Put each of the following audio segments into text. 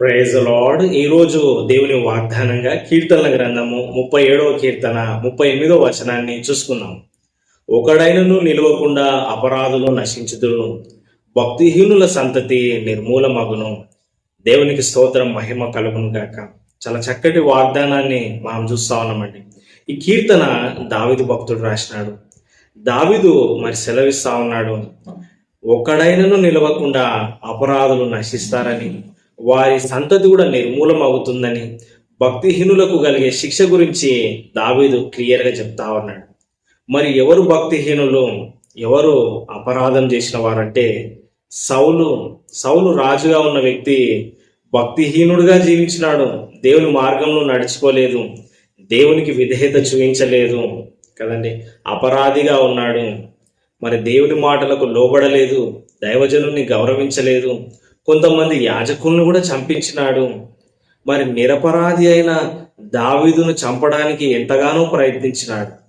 Praise lord ఈ రోజు దేవుని వాగ్దానంగా కీర్తనల గ్రంథము ముప్పై ఏడవ కీర్తన ముప్పై ఎనిమిదవ వచనాన్ని చూసుకున్నాం ఒకడైనను నిలవకుండా అపరాధులు నశించుదురు భక్తిహీనుల సంతతి నిర్మూలమగును. దేవునికి స్తోత్రం మహిమ కలుగును గాక. చాలా చక్కటి వాగ్దానాన్ని మనం చూస్తా ఉన్నామండి. ఈ కీర్తన దావిదు భక్తుడు రాసినాడు. దావిదు మరి సెలవిస్తా ఉన్నాడు. ఒకడైనను నిలవకుండా అపరాధులు నశిస్తారని వారి సంతతి కూడా నిర్మూలం అవుతుందని భక్తిహీనులకు కలిగే శిక్ష గురించి దావీదు క్లియర్గా చెప్తా ఉన్నాడు. మరి ఎవరు భక్తిహీనులు? ఎవరు అపరాధం చేసిన వారంటే సౌలు. సౌలు రాజుగా ఉన్న వ్యక్తి భక్తిహీనుడుగా జీవించినాడు. దేవుని మార్గంలో నడుచుకోలేదు. దేవునికి విధేయత చూపించలేదు కదండి. అపరాధిగా ఉన్నాడు. మరి దేవుని మాటలకు లోబడలేదు. దైవజనుని గౌరవించలేదు. కొంతమంది యాజకులను కూడా చంపించినాడు. మరి నిరపరాధి అయిన దావీదును చంపడానికి ఎంతగానో ప్రయత్నించినాడు.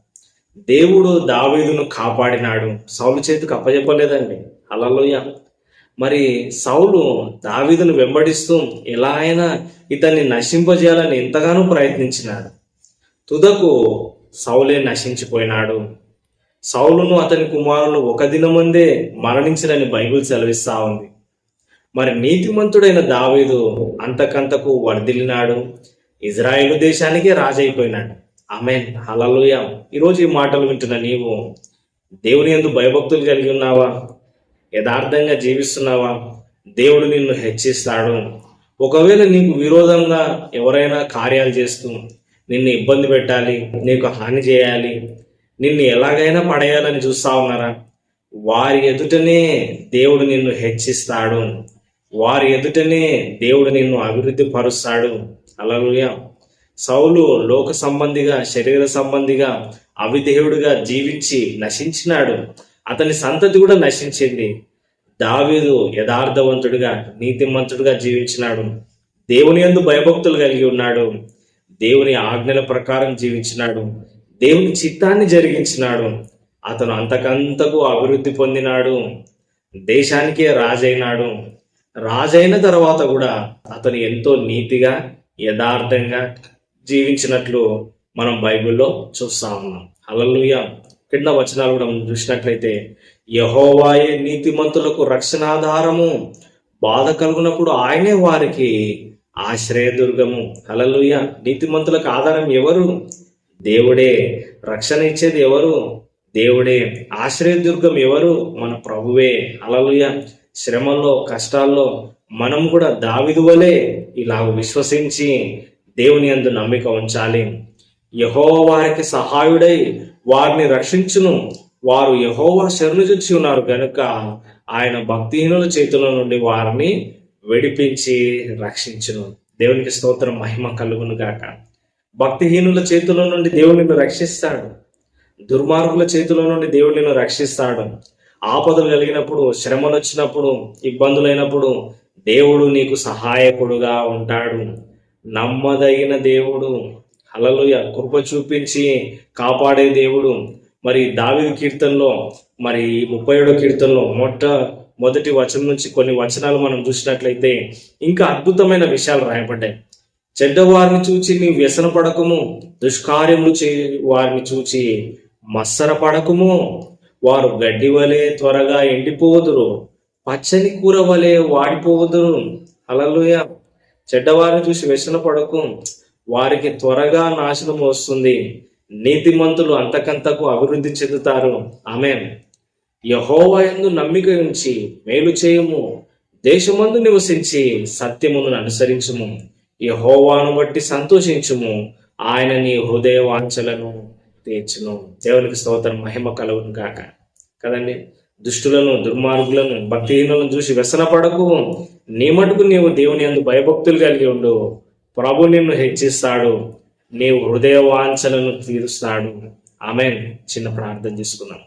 దేవుడు దావీదును కాపాడినాడు. సౌలు చేతికి అప్పచెప్పలేదండి అలలోయ మరి సౌలు దావీదును వెంబడిస్తూ ఎలా అయినా ఇతన్ని నశింపజేయాలని ఎంతగానో ప్రయత్నించినాడు. తుదకు సౌలే నశించిపోయినాడు. సౌలును అతని కుమారులు ఒక దినముందే మరణించినని బైబిల్ సెలవిస్తా ఉంది. మరి నీతిమంతుడైన దావీదు అంతకంతకు వర్ధిల్లినాడు. ఇజ్రాయేల్ దేశానికే రాజైపోయినాడు. ఆమెన్. హలలుయ ఈరోజు ఈ మాటలు వింటున్న నీవు దేవుని ఎందు భయభక్తులు కలిగి ఉన్నావా? యథార్థంగా జీవిస్తున్నావా? దేవుడు నిన్ను హెచ్చిస్తాడు. ఒకవేళ నీకు విరోధంగా ఎవరైనా కార్యాలు చేస్తూ నిన్ను ఇబ్బంది పెట్టాలి నీకు హాని చేయాలి నిన్ను ఎలాగైనా పడేయాలని చూస్తా ఉన్నారా? వారి ఎదుటనే దేవుడు నిన్ను హెచ్చిస్తాడు. వారి ఎదుటనే దేవుడు నిన్ను అభివృద్ధి పరుస్తాడు అలలుయ సౌలు లోక సంబంధిగా శరీర సంబంధిగా అవిధేయుడుగా జీవించి నశించినాడు. అతని సంతతి కూడా నశించింది. దావీదు యథార్థవంతుడిగా నీతిమంతుడిగా జీవించినాడు. దేవుని యందు భయభక్తులు కలిగి ఉన్నాడు. దేవుని ఆజ్ఞల ప్రకారం జీవించినాడు. దేవుని చిత్తాన్ని జరిగించినాడు. అతను అంతకంతకు అభివృద్ధి పొందినాడు. దేశానికే రాజైనాడు. రాజైన తర్వాత కూడా అతను ఎంతో నీతిగా యథార్థంగా జీవించినట్లు మనం బైబిల్లో చూస్తా ఉన్నాం. అలలుయ కింద వచనాలు కూడా మనం చూసినట్లయితే యహోవాయే నీతిమంతులకు రక్షణాధారము బాధ కలుగునప్పుడు ఆయనే వారికి ఆశ్రయదుర్గము. హలలుయ నీతిమంతులకు ఆధారం ఎవరు? దేవుడే. రక్షణ ఇచ్చేది ఎవరు? దేవుడే. ఆశ్రయదుర్గం ఎవరు? మన ప్రభువే. అలలుయ శ్రమల్లో కష్టాల్లో మనం కూడా దావిదు వలె ఇలా విశ్వసించి దేవుని యందు నమ్మిక ఉంచాలి. యహో వారికి సహాయుడై వారిని రక్షించును. వారు యహోవా శరణు చూచి ఉన్నారు గనుక ఆయన భక్తిహీనుల చేతుల నుండి వారిని విడిపించి రక్షించును. దేవునికి స్తోత్రం మహిమ కలుగును గాక. భక్తిహీనుల చేతుల నుండి దేవుడిని రక్షిస్తాడు. దుర్మార్గుల చేతుల నుండి దేవుడిని రక్షిస్తాడు. ఆపదలు కలిగినప్పుడు శ్రమలు వచ్చినప్పుడు ఇబ్బందులైనప్పుడు దేవుడు నీకు సహాయకుడుగా ఉంటాడు. నమ్మదగిన దేవుడు అలలుయ కృప చూపించి కాపాడే దేవుడు. మరి దావిది కీర్తనలో మరి ముప్పై ఏడో కీర్తనలో మొట్ట మొదటి వచనం నుంచి కొన్ని వచనాలు మనం చూసినట్లయితే ఇంకా అద్భుతమైన విషయాలు రాయబడ్డాయి. చెడ్డవారిని చూచి నీ వ్యసన పడకము దుష్కార్యములు చే వారిని చూచి మత్సర పడకము వారు గడ్డి వలె త్వరగా ఎండిపోదురు పచ్చని కూర వలె వాడిపోదురు. అలలుయ చెడ్డవారిని చూసి వ్యసన పడకు. వారికి త్వరగా నాశనం వస్తుంది. నీతిమంతులు అంతకంతకు అభివృద్ధి చెందుతారు. ఆమె యహోవయందు నమ్మిక ఉంచి మేలు చేయము. దేశమందు నివసించి సత్యమును అనుసరించుము. యహోవాను బట్టి సంతోషించుము. ఆయన నీ హృదయ వాంఛలను తీర్చును దేవునికి స్తోత్రం మహిమ కలవును కాక కదండి? దుష్టులను దుర్మార్గులను భక్తిహీనులను చూసి వ్యసనపడకు నీ మటుకు నీవు దేవుని అందు భయభక్తులు కలిగి ఉండు. ప్రభు నిన్ను హెచ్చిస్తాడు. నీవు హృదయ వాంఛలను తీరుస్తాడు. ఆమె చిన్న ప్రార్థన చేసుకున్నాం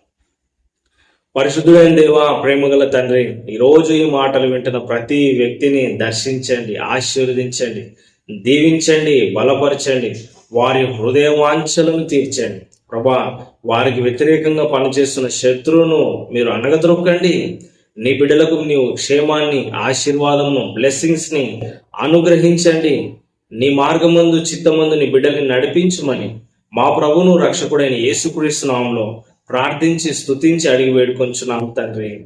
పరిశుద్ధుడైన దేవా ప్రేమగల తండ్రి ఈరోజు ఈ మాటలు వింటున్న ప్రతి వ్యక్తిని దర్శించండి ఆశీర్వదించండి దీవించండి బలపరచండి వారి హృదయ వాంఛలను తీర్చండి. ప్రభా వారికి వ్యతిరేకంగా పనిచేస్తున్న శత్రువును మీరు అనగదొక్కండి నీ బిడ్డలకు నీవు క్షేమాన్ని ఆశీర్వాదమును బ్లెస్సింగ్స్ని అనుగ్రహించండి. నీ మార్గమందు చిత్తమందు నీ బిడ్డల్ని నడిపించమని మా ప్రభును రక్షకుడైన యేసుక్రీస్తు నామంలో ప్రార్థించి స్తుతించి అడిగి వేడుకొంచున్నాం తండ్రి.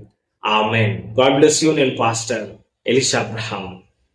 ఆమె గాడ్ బ్లెస్ యూ. నేను పాస్టర్ ఎలిషా అబ్రహాం